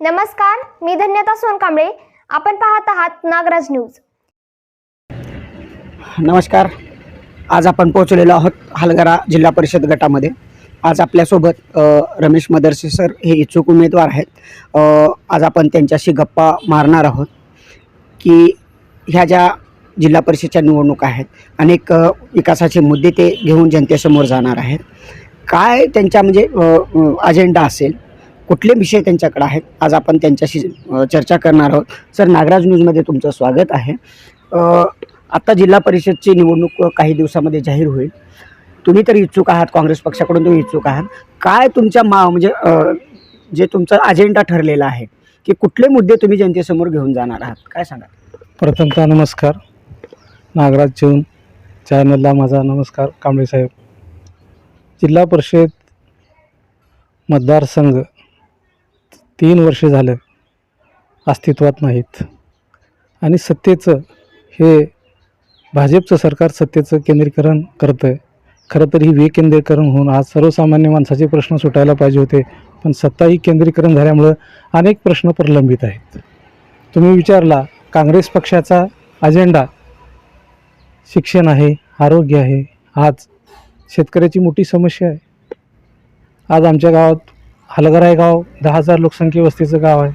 नमस्कार मी धन्यता सोनकांबळे. आपण पाहत आहात नागराज न्यूज. नमस्कार. आज आपण पोहोचलेलो आहोत हलगरा जिल्हा परिषद गटामध्ये. आज आपल्यासोबत अ, रमेश मदरसे सर हे इच्छुक उमेदवार आहेत. अ, आज आपण त्यांच्याशी गप्पा मारणार आहोत की ह्या ज्या जिल्हा परिषदच्या निवडणुका आहेत अनेक अ, विकासाचे मुद्दे ते घेऊन जनतेसमोर जाणार आहेत. काय त्यांच्या म्हणजे अ, अ, अजेंडा असेल? कुठले विषय त्यांच्याकडे आहेत? आज आपण त्यांच्याशी चर्चा करणार आहोत. सर नागराज न्यूजमध्ये तुमचं स्वागत आहे. आत्ता आता जिल्हा परिषदची निवडणूक काही दिवसामध्ये जाहीर होईल. तुम्ही तर इच्छुक आहात काँग्रेस पक्षाकडून तुम्ही इच्छुक आहात. काय तुमच्या मा म्हणजे जे तुमचा अजेंडा ठरलेला आहे की कुठले मुद्दे तुम्ही जनतेसमोर घेऊन जाणार आहात? काय सांगा प्रथमतः नमस्कार. नागराज जेवून चॅनलला माझा नमस्कार कांबळे साहेब. जिल्हा परिषद मतदारसंघ तीन वर्षे झालं अस्तित्वात नाहीत. आणि सत्तेचं हे भाजपचं सरकार सत्तेचं केंद्रीकरण करतं आहे खरं तर ही विकेंद्रीकरण होऊन आज सर्वसामान्य माणसाचे प्रश्न सुटायला पाहिजे होते. पण सत्ताही केंद्रीकरण झाल्यामुळं अनेक प्रश्न प्रलंबित आहेत. तुम्ही विचारला काँग्रेस पक्षाचा अजेंडा शिक्षण आहे आरोग्य आहे आज शेतकऱ्याची मोठी समस्या आहे. आज आमच्या गावात हलगरा हे गाव दहा हजार लोकसंख्ये वस्तीचं गाव आहे.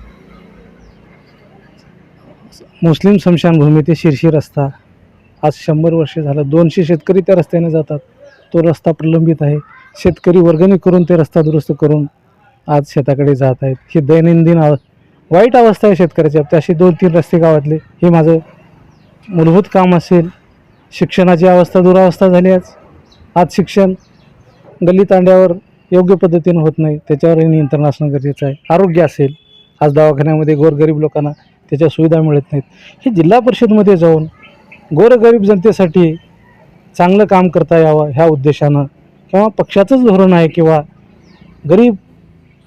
मुस्लिम स्मशानभूमी ते शिरशी रस्ता. आज शंभर वर्षे झालं. दोनशे शेतकरी त्या रस्त्याने जातात. तो रस्ता प्रलंबित आहे. शेतकरी वर्गणी करून ते रस्ता दुरुस्त करून आज शेताकडे जात आहेत. ही दैनंदिन आव वाईट अवस्था आहे शेतकऱ्याची. आता दोन तीन रस्ते गावातले. हे माझं मूलभूत काम असेल. शिक्षणाची अवस्था दुरावस्था झाली आज. आज शिक्षण गल्ली तांड्यावर योग्य पद्धतीनं होत नाही त्याच्यावरही नियंत्रण असणं गरजेचं आहे. आरोग्य असेल आज दवाखान्यामध्ये गोरगरीब लोकांना त्याच्या सुविधा मिळत नाहीत. हे जिल्हा परिषदमध्ये जाऊन गोरगरीब जनतेसाठी चांगलं काम करता यावं ह्या उद्देशानं किंवा पक्षाचंच धोरण आहे किंवा गरीब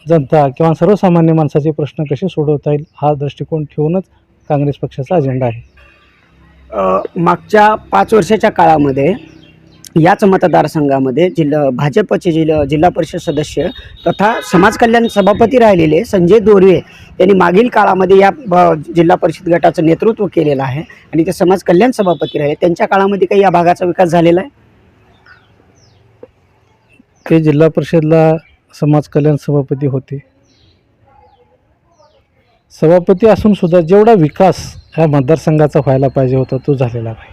जनता किंवा सर्वसामान्य माणसाचे प्रश्न कसे सोडवता येईल हा दृष्टिकोन ठेवूनच काँग्रेस पक्षाचा अजेंडा आहे. मागच्या पाच वर्षाच्या काळामध्ये याच मतदारसंघामध्ये जिल्हा भाजपचे जिल्हा जिल्हा परिषद सदस्य तथा समाज कल्याण सभापती राहिलेले संजय दोरवे यांनी मागील काळामध्ये या ब- जिल्हा परिषद गटाचं नेतृत्व केलेलं आहे आणि ते समाज कल्याण सभापती राहिले. त्यांच्या काळामध्ये काही या भागाचा विकास झालेला आहे? ते जिल्हा परिषदला समाज कल्याण सभापती होते. सभापती असून सुद्धा जेवढा विकास ह्या मतदारसंघाचा व्हायला पाहिजे होता तो झालेला नाही.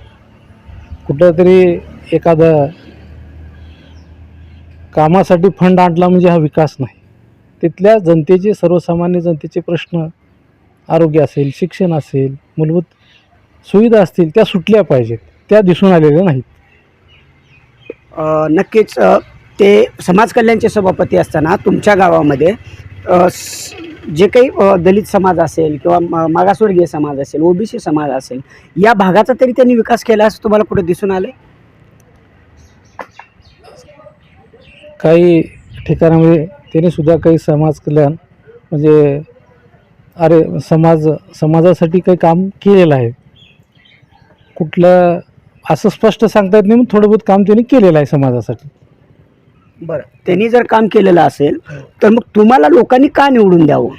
कुठंतरी एखादं कामासाठी फंड आणला म्हणजे हा विकास नाही. तिथल्या जनतेचे सर्वसामान्य जनतेचे प्रश्न आरोग्य असेल शिक्षण असेल मूलभूत सुविधा असतील त्या सुटल्या पाहिजेत. त्या दिसून आलेल्या नाहीत. नक्कीच ते समाज कल्याणचे सभापती असताना तुमच्या गावामध्ये जे काही दलित समाज असेल किंवा मागासवर्गीय समाज असेल ओबीसी समाज असेल या भागाचा तरी त्यांनी विकास केला असं तुम्हाला कुठे दिसून आलं काही ठिकाणामध्ये त्याने सुद्धा काही समाज कल्याण म्हणजे अरे समाज समाजासाठी काही काम केलेलं आहे. कुठलं असं स्पष्ट सांगता येत नाही मग थोडं बहुत काम त्यांनी केलेलं आहे समाजासाठी. बरं. त्यांनी जर काम केलेलं असेल तर मग तुम्हाला लोकांनी का निवडून द्यावं?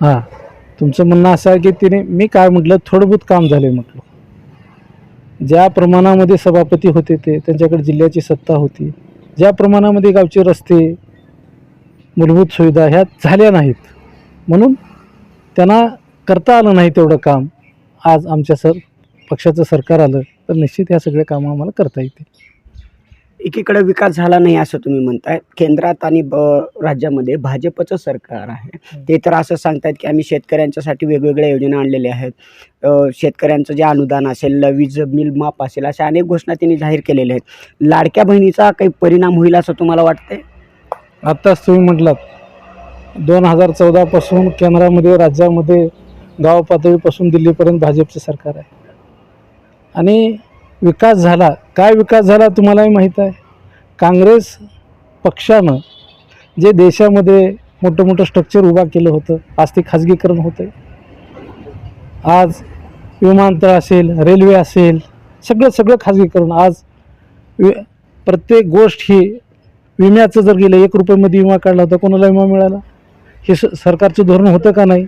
हां. तुमचं म्हणणं असं आहे की तिने मी काय म्हटलं थोडं बहुत काम झाले म्हटलं. ज्या प्रमाणामध्ये सभापती होते ते त्यांच्याकडे जिल्ह्याची सत्ता होती. ज्या प्रमाणामध्ये गावचे रस्ते मूलभूत सुविधा ह्या झाल्या नाहीत. म्हणून त्यांना करता आलं नाही तेवढं काम. आज आमच्या सर पक्षाचं सरकार आलं तर निश्चित ह्या सगळ्या कामं आम्हाला करता येतील. एकीकडे विकास झाला नाही असं तुम्ही म्हणताय. केंद्रात आणि राज्यामध्ये भाजपचं सरकार आहे. ते तर असं सांगतायत की आम्ही शेतकऱ्यांच्यासाठी वेगवेगळ्या योजना आणलेल्या आहेत. शेतकऱ्यांचं जे अनुदान असेल वीज बिल माफ असेल अशा अनेक घोषणा त्यांनी जाहीर केलेल्या आहेत. लाडक्या बहिणीचा काही परिणाम होईल असं तुम्हाला वाटतंय? आत्ताच तुम्ही म्हटलात दोन हजार चौदापासून केंद्रामध्ये राज्यामध्ये गाव पातळीपासून दिल्लीपर्यंत भाजपचं सरकार आहे. आणि विकास झाला. काय विकास झाला तुम्हालाही माहीत आहे? काँग्रेस पक्षानं जे देशामध्ये मोठं मोठं स्ट्रक्चर उभा केलं होतं आज ते खाजगीकरण होतं आज विमानतळ असेल रेल्वे असेल सगळं सगळं खाजगीकरण. आज वि प्रत्येक गोष्ट ही विम्याचं जर गेलं एक रुपयामध्ये विमा काढला होता कोणाला विमा मिळाला? हे स सरकारचं धोरण होतं का नाही?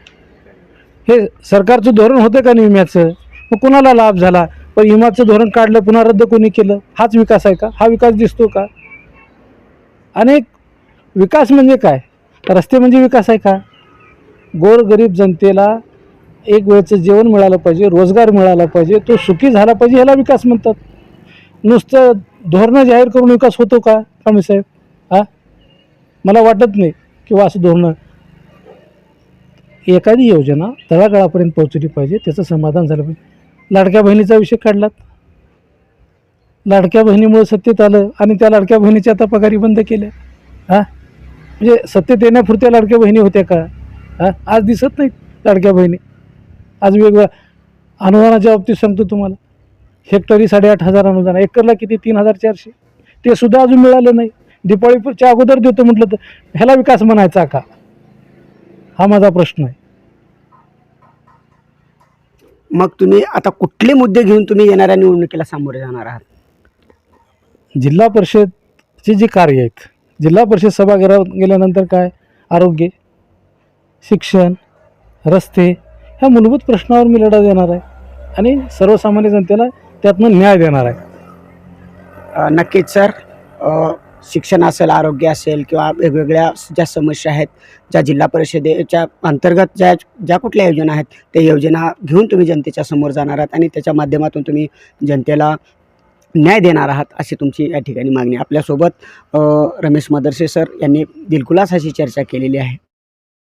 हे सरकारचं धोरण होतं का नाही विम्याचं? मग कुणाला लाभ झाला? पण विम्याचं धोरण काढलं पुन्हा रद्द कोणी केलं? हाच विकास आहे का? हा विकास दिसतो का? अनेक विकास म्हणजे काय? रस्ते म्हणजे विकास आहे का? गोरगरीब जनतेला एक वेळचं जेवण मिळालं पाहिजे रोजगार मिळाला पाहिजे तो सुखी झाला पाहिजे ह्याला विकास म्हणतात. नुसतं धोरणं जाहीर करून विकास होतो का कांबळे साहेब? हा मला वाटत नाही किंवा असं धोरणं एखादी योजना तळागाळापर्यंत पोहोचली पाहिजे त्याचं समाधान झालं पाहिजे. लाडक्या बहिणीचा विषय काढलात. लाडक्या बहिणीमुळे सत्तेत आलं आणि त्या लाडक्या बहिणीच्या आता पगारी बंद केल्या. हा? म्हणजे सत्तेत येण्यापुरत्या लाडक्या बहिणी होत्या का? हां? आज दिसत नाहीत लाडक्या बहिणी. आज वेगवेगळ्या अनुदानाच्या बाबतीत सांगतो तुम्हाला. हेक्टरी साडेआठ हजार अनुदान एकरला किती? तीन हजार चारशे. ते सुद्धा अजून मिळालं नाही. दिपाळीच्या अगोदर देतो म्हटलं तर ह्याला विकास म्हणायचा का? हा माझा प्रश्न आहे. मग तुम्ही आता कुठले मुद्दे घेऊन तुम्ही येणाऱ्या निवडणुकीला सामोरे जाणार आहात? जिल्हा परिषदचे जे कार्य आहेत जिल्हा परिषद सभागृहात गेल्यानंतर काय? आरोग्य शिक्षण रस्ते ह्या मूलभूत प्रश्नावर मी लढा देणार आहे. आणि सर्वसामान्य जनतेला त्यातनं न्याय देणार आहे. नक्कीच सर. शिक्षण असेल आरोग्य असेल किंवा वेगवेगळ्या ज्या समस्या आहेत ज्या जिल्हा परिषदेच्या अंतर्गत ज्या ज्या कुठल्या योजना आहेत त्या योजना घेऊन तुम्ही जनतेच्या समोर जाणार आहात आणि त्याच्या माध्यमातून तुम्ही जनतेला न्याय देणार आहात अशी तुमची या ठिकाणी मागणी आपल्यासोबत रमेश मदरसे सर यांनी दिलखुलास अशी चर्चा केलेली आहे.